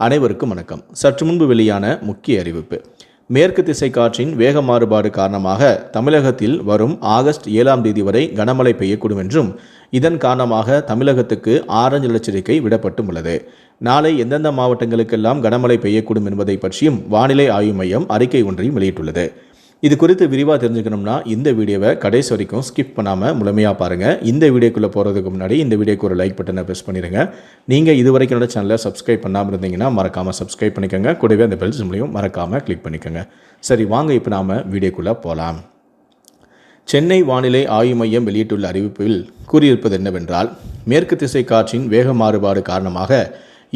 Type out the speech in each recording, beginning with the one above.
அனைவருக்கும் வணக்கம். சற்று முன்பு வெளியான முக்கிய அறிவிப்பு. மேற்கு திசை காற்றின் வேக மாறுபாடு காரணமாக தமிழகத்தில் வரும் ஆகஸ்ட் ஏழாம் தேதி வரை கனமழை பெய்யக்கூடும் என்றும் இதன் காரணமாக தமிழகத்துக்கு ஆரஞ்சு எச்சரிக்கை விடப்பட்டும் உள்ளது. நாளை எந்தெந்த மாவட்டங்களுக்கெல்லாம் கனமழை பெய்யக்கூடும் என்பதை பற்றியும் வானிலை ஆய்வு மையம் அறிக்கை ஒன்றையும் வெளியிட்டுள்ளது. இது குறித்து விரிவாக தெரிஞ்சுக்கணும்னா இந்த வீடியோவை கடைசி வரைக்கும் ஸ்கிப் பண்ணாமல் முழுமையாக பாருங்கள் இந்த வீடியோக்குள்ளே போகிறதுக்கு முன்னாடி இந்த வீடியோக்கு ஒரு லைக் பட்டனை ப்ரெஸ் பண்ணிடுங்க நீங்கள் இது வரைக்கும் என்னோட சேனலை சப்ஸ்கிரைப் பண்ணாமல் இருந்தீங்கன்னா மறக்காமல் சப்ஸ்கிரைப் பண்ணிக்கோங்க. கூடவே அந்த பெல் சிம்லையும் மறக்காமல் கிளிக் பண்ணிக்கோங்க. சரி வாங்க இப்போ நாம் வீடியோக்குள்ளே போகலாம் சென்னை வானிலை ஆய்வு மையம் வெளியிட்டுள்ள அறிவிப்பில் கூறியிருப்பது என்னவென்றால் மேற்கு திசை காற்றின் வேக மாறுபாடு காரணமாக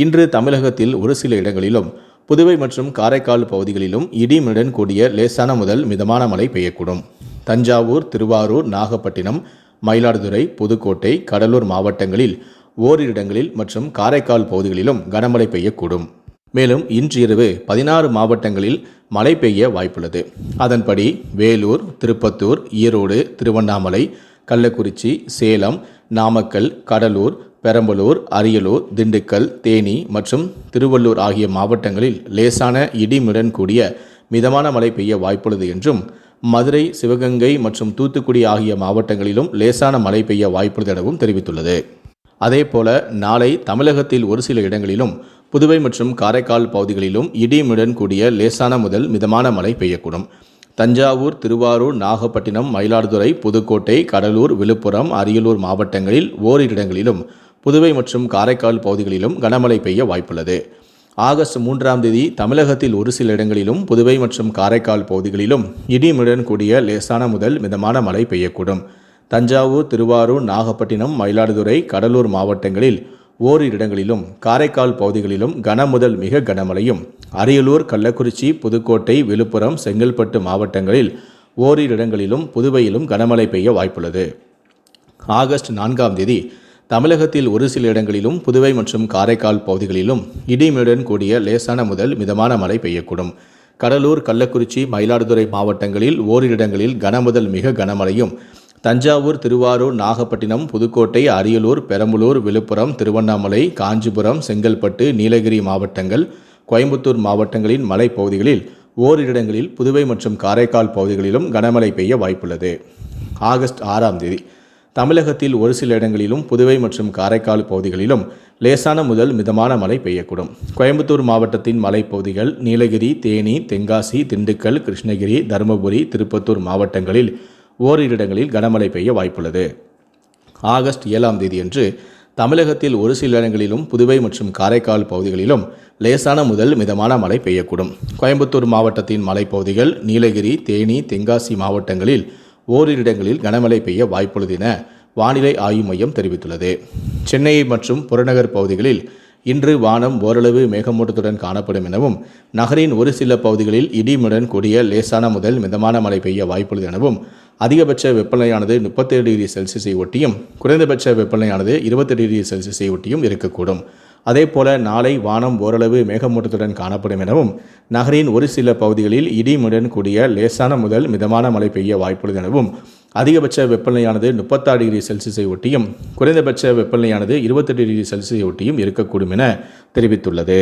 இன்று தமிழகத்தில் ஒரு சில இடங்களிலும் புதுவை மற்றும் காரைக்கால் பகுதிகளிலும் இடிமுடன் கூடிய லேசான முதல் மிதமான மழை பெய்யக்கூடும். தஞ்சாவூர் திருவாரூர் நாகப்பட்டினம் மயிலாடுதுறை புதுக்கோட்டை கடலூர் மாவட்டங்களில் ஓரிரு இடங்களில் மற்றும் காரைக்கால் பகுதிகளிலும் கனமழை பெய்யக்கூடும். மேலும் இன்றிரவு பதினாறு மாவட்டங்களில் மழை பெய்ய வாய்ப்புள்ளது. அதன்படி வேலூர் திருப்பத்தூர் ஈரோடு திருவண்ணாமலை கள்ளக்குறிச்சி சேலம் நாமக்கல் கடலூர் பெரம்பலூர் அரியலூர் திண்டுக்கல் தேனி மற்றும் திருவள்ளூர் ஆகிய மாவட்டங்களில் லேசான இடிமுடன் கூடிய மிதமான மழை பெய்ய வாய்ப்புள்ளது என்றும் மதுரை சிவகங்கை மற்றும் தூத்துக்குடி ஆகிய மாவட்டங்களிலும் லேசான மழை பெய்ய வாய்ப்புள்ளது எனவும் தெரிவித்துள்ளது. அதேபோல நாளை தமிழகத்தில் ஒரு சில இடங்களிலும் புதுவை மற்றும் காரைக்கால் பகுதிகளிலும் இடிமுடன் கூடிய லேசான முதல் மிதமான மழை பெய்யக்கூடும். தஞ்சாவூர் திருவாரூர் நாகப்பட்டினம் மயிலாடுதுறை புதுக்கோட்டை கடலூர் விழுப்புரம் அரியலூர் மாவட்டங்களில் ஓரிரு இடங்களிலும் புதுவை மற்றும் காரைக்கால் பகுதிகளிலும் கனமழை பெய்ய வாய்ப்புள்ளது. ஆகஸ்ட் மூன்றாம் தேதி தமிழகத்தில் ஒரு சில இடங்களிலும் புதுவை மற்றும் காரைக்கால் பகுதிகளிலும் இடிமுடன் கூடிய லேசான முதல் மிதமான மழை பெய்யக்கூடும். தஞ்சாவூர் திருவாரூர் நாகப்பட்டினம் மயிலாடுதுறை கடலூர் மாவட்டங்களில் ஓரிரு இடங்களிலும் காரைக்கால் பகுதிகளிலும் கன முதல் மிக கனமழையும் அரியலூர் கள்ளக்குறிச்சி புதுக்கோட்டை விழுப்புரம் செங்கல்பட்டு மாவட்டங்களில் ஓரிரு இடங்களிலும் புதுவையிலும் கனமழை பெய்ய வாய்ப்புள்ளது. ஆகஸ்ட் நான்காம் தேதி தமிழகத்தில் ஒரு சில இடங்களிலும் புதுவை மற்றும் காரைக்கால் பகுதிகளிலும் இடிமையுடன் கூடிய லேசான முதல் மிதமான மழை பெய்யக்கூடும். கடலூர் கள்ளக்குறிச்சி மயிலாடுதுறை மாவட்டங்களில் ஓரிரு இடங்களில் கனமுதல் மிக கனமழையும் தஞ்சாவூர் திருவாரூர் நாகப்பட்டினம் புதுக்கோட்டை அரியலூர் பெரம்பலூர் விழுப்புரம் திருவண்ணாமலை காஞ்சிபுரம் செங்கல்பட்டு நீலகிரி மாவட்டங்கள் கோயம்புத்தூர் மாவட்டங்களின் மலைப்பகுதிகளில் ஓரிரு இடங்களில் புதுவை மற்றும் காரைக்கால் பகுதிகளிலும் கனமழை பெய்ய வாய்ப்புள்ளது. ஆகஸ்ட் ஆறாம் தேதி தமிழகத்தில் ஒரு சில இடங்களிலும் புதுவை மற்றும் காரைக்கால் பகுதிகளிலும் லேசான முதல் மிதமான மழை பெய்யக்கூடும். கோயம்புத்தூர் மாவட்டத்தின் மலைப்பகுதிகள் நீலகிரி தேனி தென்காசி திண்டுக்கல் கிருஷ்ணகிரி தருமபுரி திருப்பத்தூர் மாவட்டங்களில் ஓரிரு இடங்களில் கனமழை பெய்ய வாய்ப்புள்ளது. ஆகஸ்ட் ஏழாம் தேதியன்று தமிழகத்தில் ஒரு சில இடங்களிலும் புதுவை மற்றும் காரைக்கால் பகுதிகளிலும் லேசான முதல் மிதமான மழை பெய்யக்கூடும். கோயம்புத்தூர் மாவட்டத்தின் மலைப்பகுதிகள் நீலகிரி தேனி தென்காசி மாவட்டங்களில் ஓரிரு இடங்களில் கனமழை பெய்ய வாய்ப்புள்ளது என வானிலை ஆய்வு மையம் தெரிவித்துள்ளது. சென்னை மற்றும் புறநகர் பகுதிகளில் இன்று வானம் ஓரளவு மேகமூட்டத்துடன் காணப்படும் எனவும் நகரின் ஒரு சில பகுதிகளில் இடிமுடன் கூடிய லேசான முதல் மிதமான மழை பெய்ய வாய்ப்புள்ளது எனவும் அதிகபட்ச வெப்பநிலையானது முப்பத்தேழு டிகிரி செல்சியஸை ஒட்டியும் குறைந்தபட்ச வெப்பநிலையானது இருபத்தெட்டு டிகிரி செல்சியஸை ஒட்டியும் இருக்கக்கூடும். அதே போல நாளை வானம் ஓரளவு மேகமூட்டத்துடன் காணப்படும் எனவும் நகரின் ஒரு சில பகுதிகளில் இடிமுடன் கூடிய லேசான முதல் மிதமான மழை பெய்ய வாய்ப்புள்ளது எனவும் அதிகபட்ச வெப்பநிலையானது முப்பத்தாறு டிகிரி செல்சியஸை ஒட்டியும் குறைந்தபட்ச வெப்பநிலையானது இருபத்தெட்டு டிகிரி செல்சியஸை ஒட்டியும் இருக்கக்கூடும் என தெரிவித்துள்ளது.